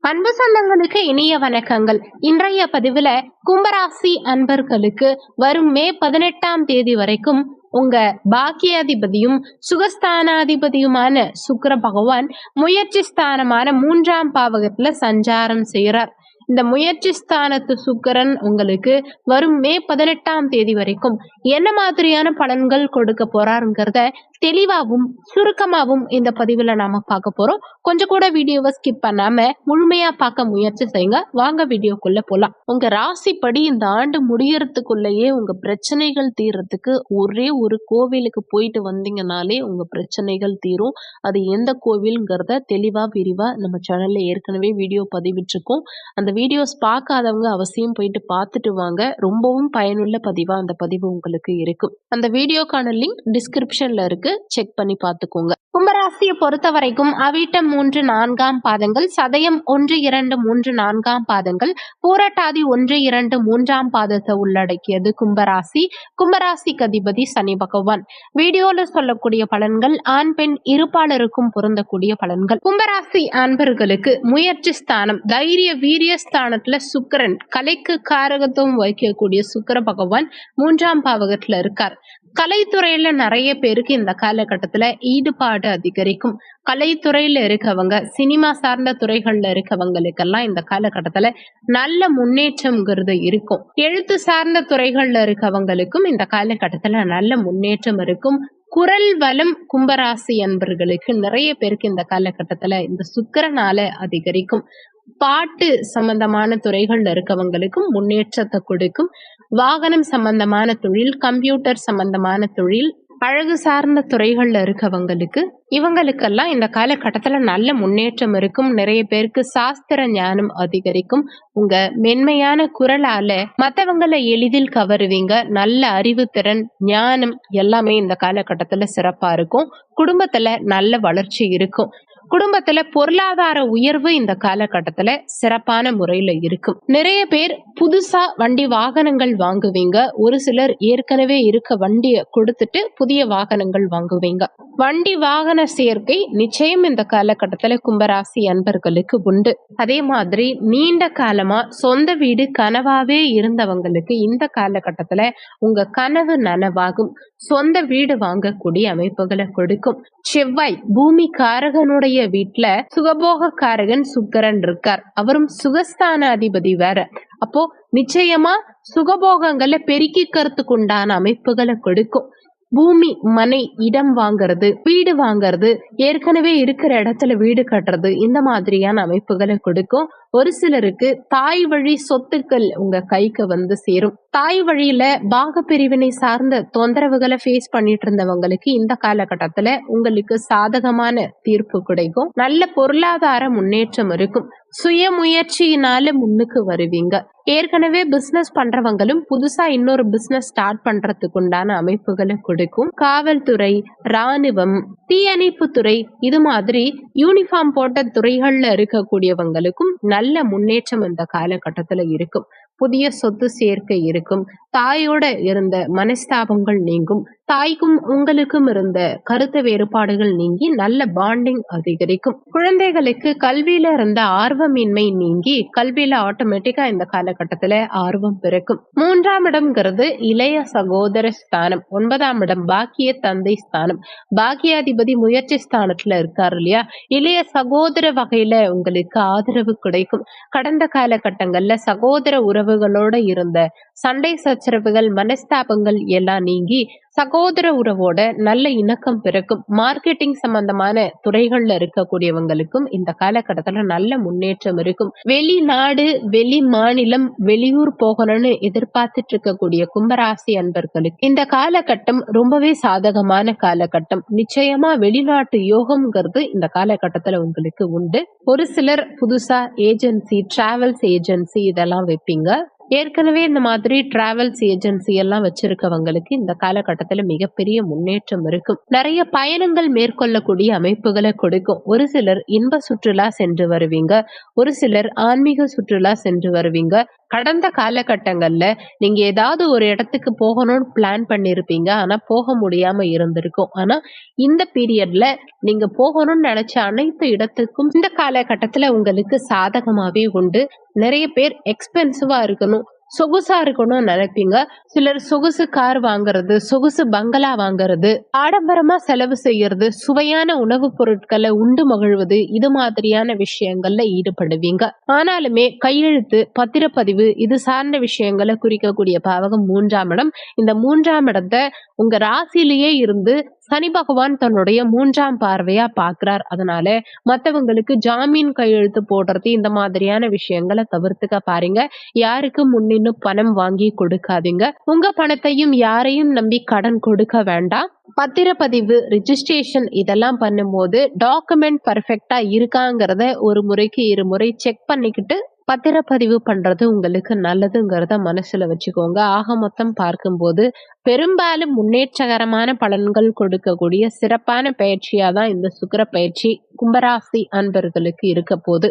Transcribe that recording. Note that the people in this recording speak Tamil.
அன்பு சொந்தங்களுக்கு இனிய வணக்கங்கள். இன்றைய பதிவுல கும்பராசி அன்பர்களுக்கு வரும் மே பதினெட்டாம் தேதி வரைக்கும் உங்க பாக்கியாதிபதியும் சுகஸ்தானாதிபதியுமான சுக்கர பகவான் முயற்சி ஸ்தானமான மூன்றாம் பாவகத்துல சஞ்சாரம் செய்கிறார் இந்த முயற்சி ஸ்தானத்து சுக்கரன் உங்களுக்கு வரும் மே பதினெட்டாம் தேதி வரைக்கும் என்ன மாதிரியான பலன்கள் கொடுக்க போறாருங்கிறத தெளிவாகவும் சுருக்கமாகவும் இந்த பதிவில் நாம பார்க்க போறோம். கொஞ்சம் கூட வீடியோவை ஸ்கிப் பண்ணாம முழுமையா பார்க்க முயற்சி செய்யுங்க. வாங்க வீடியோக்குள்ள போலாம். உங்க ராசிப்படி இந்த ஆண்டு முடியறதுக்குள்ளேயே உங்க பிரச்சனைகள் தீர்றதுக்கு ஒரே ஒரு கோவிலுக்கு போயிட்டு வந்தீங்கனாலே உங்க பிரச்சனைகள் தீரும். அது எந்த கோவில்ங்கிறத தெளிவா விரிவா நம்ம சேனல்ல ஏற்கனவே வீடியோ பதிவிட்டிருக்கோம். அந்த வீடியோஸ் பார்க்காதவங்க அவசியம் போயிட்டு பார்த்துட்டு வாங்க. ரொம்பவும் பயனுள்ள பதிவா அந்த பதிவு உங்களுக்கு இருக்கும். அந்த வீடியோக்கான லிங்க் டிஸ்கிரிப்ஷன்ல இருக்கு. செக் பண்ணி பார்த்துக்கோங்க. கும்பராசியை பொறுத்த வரைக்கும் அவிட்டம் மூன்று நான்காம் பாதங்கள் சதயம் ஒன்று இரண்டு மூன்று நான்காம் பாதங்கள் பூரட்டாதி ஒன்று இரண்டு மூன்றாம் பாதத்தை உள்ளடக்கியது கும்பராசி. கும்பராசிக்கு அதிபதி சனி பகவான். வீடியோல சொல்லக்கூடிய பலன்கள் ஆண் பெண் இருப்பாளருக்கும் பொருந்தக்கூடிய பலன்கள். கும்பராசி அன்பர்களுக்கு முயற்சி ஸ்தானம் தைரிய வீரிய ஸ்தானத்துல சுக்கரன் கலைக்கு காரகத்துவம் வகிக்கக்கூடிய சுக்கர பகவான் மூன்றாம் பாவகத்துல இருக்கார். கலைத்துறையில நிறைய பேருக்கு இந்த காலகட்டத்துல ஈடுபாடு அதிகரிக்கும். கலைத்துறையில இருக்கவங்க சினிமா சார்ந்த துறைகள்ல இருக்கவங்களுக்கெல்லாம் இந்த காலகட்டத்துல நல்ல முன்னேற்றம்ங்கிறது இருக்கும். எழுத்து சார்ந்த துறைகள்ல இருக்கவங்களுக்கும் இந்த காலகட்டத்துல நல்ல முன்னேற்றம் இருக்கும். குரல் வலம் கும்பராசி அன்பர்களுக்கு நிறைய பேருக்கு இந்த காலகட்டத்துல இந்த சுக்கரனால அதிகரிக்கும். பாட்டு சம்பந்தமான துறைகள்ல இருக்கவங்களுக்கும் முன்னேற்றத்தை கொடுக்கும். வாகனம் சம்பந்தமான தொழில் கம்ப்யூட்டர் சம்பந்தமான தொழில் அழகு சார்ந்த துறைகள்ல இருக்கவங்களுக்கு இவங்களுக்கெல்லாம் இந்த காலகட்டத்துல நல்ல முன்னேற்றம் இருக்கும். நிறைய பேருக்கு சாஸ்திர ஞானம் அதிகரிக்கும். உங்க மென்மையான குரலால மத்தவங்களை எளிதில் கவருவீங்க. நல்ல அறிவு திறன் ஞானம் எல்லாமே இந்த காலகட்டத்துல சிறப்பா இருக்கும். குடும்பத்துல நல்ல வளர்ச்சி இருக்கும். குடும்பத்துல பொருளாதார உயர்வு இந்த காலகட்டத்துல சிறப்பான முறையில இருக்கும். நிறைய பேர் புதுசா வண்டி வாகனங்கள் வாங்குவீங்க. ஒரு சிலர் ஏற்கனவே இருக்க வண்டியை கொடுத்துட்டு புதிய வாகனங்கள் வாங்குவீங்க. வண்டி வாகன சேர்க்கை நிச்சயம் இந்த காலகட்டத்துல கும்பராசி அன்பர்களுக்கு உண்டு. அதே மாதிரி நீண்ட காலமா சொந்த வீடு கனவாவே இருந்தவங்களுக்கு இந்த காலகட்டத்துல உங்க கனவு நனவாகும். சொந்த வீடு வாங்கக்கூடிய அமைப்புகளை கொடுக்கும். செவ்வாய் பூமி காரகனுடைய வீட்டுல சுகபோக காரகன் சுக்கரன் இருக்கார். அவரும் சுகஸ்தான அதிபதி வேற. அப்போ நிச்சயமா சுகபோகங்களை பெருக்கிக்கிறதுக்கு உண்டான அமைப்புகளை கொடுக்கும். பூமி மனை இடம் வாங்குறது வீடு வாங்குறது ஏற்கனவே இருக்கிற இடத்துல வீடு கட்டுறது இந்த மாதிரியான அமைப்புகளை கொடுக்கும். ஒரு சிலருக்கு தாய் வழி சொத்துக்கள் உங்க கைக்கு வந்து சேரும். தாய் வழியில பாக பிரிவினை சார்ந்த தொந்தரவுகளை ஃபேஸ் பண்ணிட்டு இருந்தவங்களுக்கு இந்த காலகட்டத்துல உங்களுக்கு சாதகமான தீர்ப்பு கிடைக்கும். நல்ல பொருளாதார முன்னேற்றம் இருக்கும். சுயமுயற்சியினால முன்னுக்கு வருவீங்க. ஏற்கனவே பிசினஸ் பண்றவங்களும் புதுசா இன்னொரு பிசினஸ் ஸ்டார்ட் பண்றதுக்கு உண்டான அமைப்புகளை கொடுக்கும். காவல்துறை ராணுவம் தீயணைப்பு துறை இது மாதிரி யூனிஃபார்ம் போட்ட துறைகள்ல இருக்கக்கூடியவங்களுக்கும் நல்ல முன்னேற்றம் இந்த காலகட்டத்துல இருக்கும். புதிய சொத்து சேர்க்கை இருக்கும். தாயோட இருந்த மனஸ்தாபங்கள் நீங்கும். தாய்க்கும் உங்களுக்கும் இருந்த கருத்து வேறுபாடுகள் நீங்கி நல்ல பாண்டிங் அதிகரிக்கும். குழந்தைகளுக்கு கல்வியில இருந்த ஆர்வமின்மை நீங்கி கல்வியில ஆட்டோமேட்டிக்கா இந்த காலகட்டத்துல ஆர்வம் பிறக்கும். மூன்றாம் இடம்ங்கிறது இளைய சகோதர ஸ்தானம். ஒன்பதாம் இடம் பாக்கிய தந்தை ஸ்தானம். பாக்கியாதிபதி முயற்சி ஸ்தானத்துல இருக்காரு இல்லையா? இளைய சகோதர வகையில உங்களுக்கு ஆதரவு கிடைக்கும். கடந்த காலகட்டங்கள்ல சகோதர உறவுகளோட இருந்த சண்டை சச்சரவுகள் மனஸ்தாபங்கள் எல்லாம் நீங்கி சகோதர உறவோட நல்ல இணக்கம் பிறக்கும் மார்க்கெட்டிங் சம்பந்தமான துறைகள்ல இருக்கக்கூடியவங்களுக்கும் இந்த காலகட்டத்துல நல்ல முன்னேற்றம் இருக்கும். வெளிநாடு வெளி மாநிலம் வெளியூர் போகணும்னு எதிர்பார்த்துட்டு இருக்கக்கூடிய கும்பராசி அன்பர்களுக்கு இந்த காலகட்டம் ரொம்பவே சாதகமான காலகட்டம். நிச்சயமா வெளிநாட்டு யோகம்ங்கிறது இந்த காலகட்டத்துல உங்களுக்கு உண்டு. ஒரு சிலர் புதுசா ஏஜென்சி டிராவல்ஸ் ஏஜென்சி இதெல்லாம் வைப்பீங்க. ஏற்கனவே இந்த மாதிரி டிராவல்ஸ் ஏஜென்சி எல்லாம் வச்சிருக்கவங்களுக்கு இந்த காலகட்டத்தில் மிகப்பெரிய முன்னேற்றம் இருக்கும். நிறைய பயணங்கள் மேற்கொள்ளக்கூடிய அமைப்புகளை கொடுக்கும். ஒரு சிலர் இன்ப சுற்றுலா சென்று வருவீங்க. ஒரு சிலர் ஆன்மீக சுற்றுலா சென்று வருவீங்க. கடந்த காலகட்டங்களில் நீங்க ஏதாவது ஒரு இடத்துக்கு போகணும்னு பிளான் பண்ணியிருப்பீங்க ஆனா போக முடியாம இருந்திருக்கும். ஆனா இந்த பீரியட்ல நீங்க போகணும்னு நினைச்ச அனைத்து இடத்துக்கும் இந்த காலகட்டத்தில் உங்களுக்கு சாதகமாகவே உண்டு. நிறைய பேர் எக்ஸ்பென்சிவா இருக்கணும். சொகுசா இருக்கணும்னு நினைப்பீங்க. சிலர் சொகுசு கார் வாங்குறது சொகுசு பங்களா வாங்குறது ஆடம்பரமா செலவு செய்யறது சுவையான உணவுப் பொருட்களை உண்டு மகிழ்வது இது மாதிரியான விஷயங்கள்ல ஈடுபடுவீங்க. ஆனாலுமே கையெழுத்து பத்திரப்பதிவு இது சார்ந்த விஷயங்களை குறிக்கக்கூடிய பாவகம் மூன்றாம் இடம். இந்த மூன்றாம் இடத்தை உங்க ராசியிலேயே இருந்து சனி பகவான் தன்னுடைய மூன்றாம் பார்வையா பாக்குறார் அதனால மத்தவங்களுக்கு ஜாமீன் கையெழுத்து போடுறது இந்த மாதிரியான விஷயங்களை தவிர்த்துக்க பாருங்க. யாருக்கு முன்னின் முன்னின்னு பணம் வாங்கி கொடுக்காதீங்க. உங்க பணத்தையும் யாரையும் நம்பி கடன் கொடுக்க வேண்டாம். பத்திரப்பதிவு ரிஜிஸ்ட்ரேஷன் இதெல்லாம் பண்ணும்போது டாக்குமெண்ட் பர்ஃபெக்டா இருக்காங்கிறத ஒரு முறைக்கு இருமுறை செக் பண்ணிக்கிட்டு பத்திரப்பதிவு பண்றது உங்களுக்கு நல்லதுங்கிறத மனசுல வச்சுக்கோங்க. ஆக மொத்தம் பார்க்கும்போது பெரும்பாலும் முன்னேற்றகரமான பலன்கள் கொடுக்கக்கூடிய சிறப்பான பயிற்சியா தான் இந்த சுக்கிர பயிற்சி கும்பராசி அன்பர்களுக்கு இருக்க போகுது.